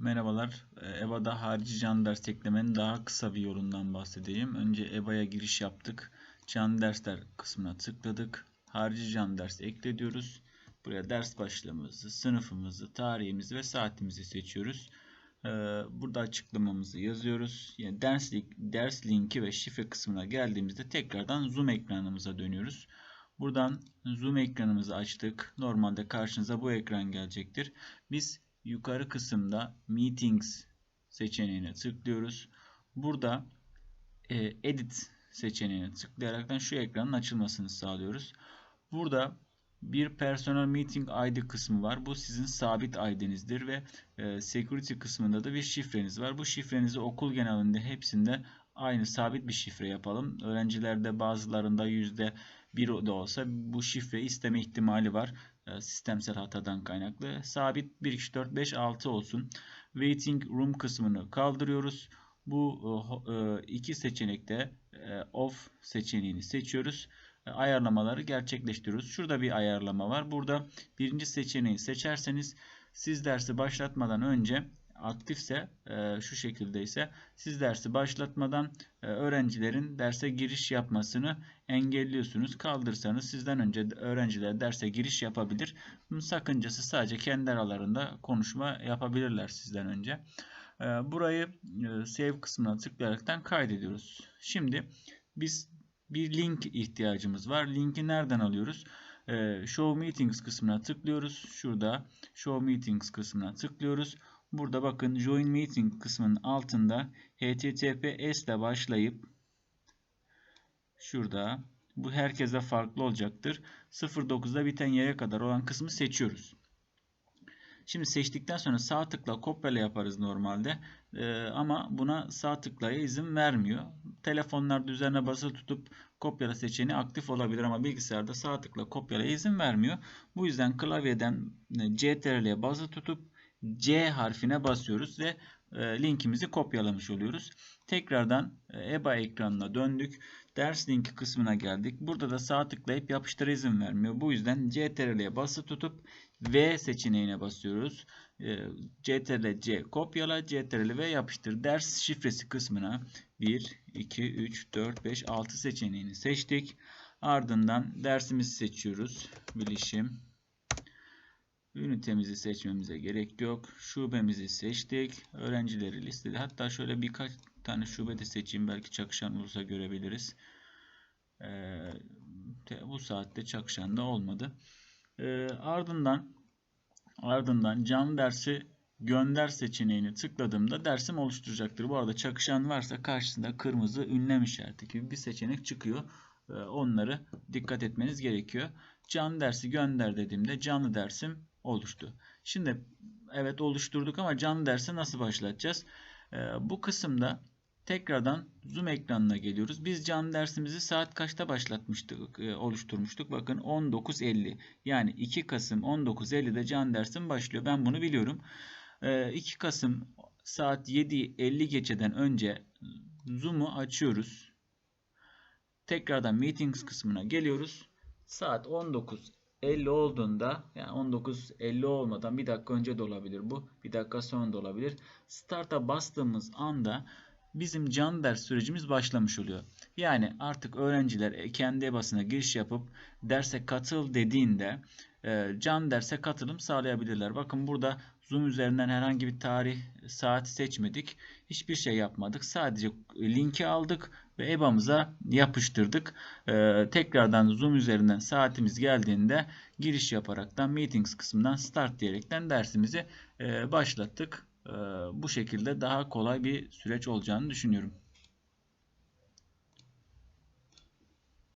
Merhabalar. Ee, EBA'da harici canlı ders eklemenin daha kısa bir yolundan bahsedeyim. Önce EBA'ya giriş yaptık. Canlı dersler kısmına tıkladık. Harici canlı ders ekle diyoruz. Buraya ders başlığımızı, sınıfımızı, tarihimizi ve saatimizi seçiyoruz. Ee, Burada açıklamamızı yazıyoruz. Yani ders, ders linki ve şifre kısmına geldiğimizde tekrardan Zoom ekranımıza dönüyoruz. Buradan Zoom ekranımızı açtık. Normalde karşınıza bu ekran gelecektir. Biz yukarı kısımda Meetings seçeneğine tıklıyoruz. Burada e, Edit seçeneğine tıklayaraktan şu ekranın açılmasını sağlıyoruz. Burada bir Personal Meeting ID kısmı var. Bu sizin sabit ID'nizdir ve e, Security kısmında da bir şifreniz var. Bu şifrenizi okul genelinde hepsinde aynı sabit bir şifre yapalım. Öğrencilerde bazılarında yüzde bir de olsa bu şifre isteme ihtimali var. E, sistemsel hatadan kaynaklı. Sabit 1, 2, 4, 5, 6 olsun. Waiting Room kısmını kaldırıyoruz. Bu e, iki seçenekte e, off seçeneğini seçiyoruz. Ayarlamaları gerçekleştiriyoruz. Şurada bir ayarlama var. Burada birinci seçeneği seçerseniz siz dersi başlatmadan önce aktifse şu şekilde ise siz dersi başlatmadan öğrencilerin derse giriş yapmasını engelliyorsunuz. Kaldırsanız sizden önce öğrenciler derse giriş yapabilir. Sakıncası sadece kendi aralarında konuşma yapabilirler sizden önce. Burayı save kısmına tıklayaraktan kaydediyoruz. Şimdi biz bir link ihtiyacımız var. Linki nereden alıyoruz? Show Meetings kısmına tıklıyoruz. Şurada Show Meetings kısmına tıklıyoruz. Burada bakın Join Meeting kısmının altında HTTPS ile başlayıp şurada bu herkese farklı olacaktır. 09'da biten yere kadar olan kısmı seçiyoruz. Şimdi seçtikten sonra sağ tıkla kopyala yaparız normalde. Ee, ama buna sağ tıklaya izin vermiyor. Telefonlarda üzerine basılı tutup kopyala seçeneği aktif olabilir ama bilgisayarda sağ tıkla kopyala izin vermiyor. Bu yüzden klavyeden e, CTRL'ye basılı tutup C harfine basıyoruz ve e, linkimizi kopyalamış oluyoruz. Tekrardan e, EBA ekranına döndük. Ders linki kısmına geldik. Burada da sağ tıklayıp yapıştır izin vermiyor. Bu yüzden CTRL'ye basılı tutup V seçeneğine basıyoruz. E, CTRL C kopyala, CTRL V yapıştır. Ders şifresi kısmına 1, 2, 3, 4, 5, 6 seçeneğini seçtik. Ardından dersimizi seçiyoruz. Bilişim. Ünitemizi seçmemize gerek yok. Şubemizi seçtik. Öğrencileri listede. Hatta şöyle birkaç tane şube de seçeyim. Belki çakışan olursa görebiliriz. Ee, bu saatte çakışan da olmadı. Ee, ardından ardından canlı dersi gönder seçeneğini tıkladığımda dersim oluşturacaktır. Bu arada çakışan varsa karşısında kırmızı ünlem işareti gibi bir seçenek çıkıyor. Ee, onları dikkat etmeniz gerekiyor. Canlı dersi gönder dediğimde canlı dersim oluştu. Şimdi evet oluşturduk ama canlı dersi nasıl başlatacağız? Ee, bu kısımda tekrardan Zoom ekranına geliyoruz. Biz canlı dersimizi saat kaçta başlatmıştık, e, oluşturmuştuk? Bakın 19.50. Yani 2 Kasım 19.50'de canlı dersim başlıyor. Ben bunu biliyorum. Ee, 2 Kasım saat 7.50 geçeden önce Zoom'u açıyoruz. Tekrardan Meetings kısmına geliyoruz. Saat 19 50 olduğunda yani 19.50 olmadan bir dakika önce de olabilir bu. Bir dakika sonra da olabilir. Start'a bastığımız anda bizim can ders sürecimiz başlamış oluyor. Yani artık öğrenciler kendi EBA'sına giriş yapıp derse katıl dediğinde e, can derse katılım sağlayabilirler. Bakın burada Zoom üzerinden herhangi bir tarih, saat seçmedik. Hiçbir şey yapmadık. Sadece linki aldık ve EBA'mıza yapıştırdık. Ee, tekrardan Zoom üzerinden saatimiz geldiğinde giriş yaparaktan Meetings kısmından Start diyerekten dersimizi e, başlattık. E, bu şekilde daha kolay bir süreç olacağını düşünüyorum.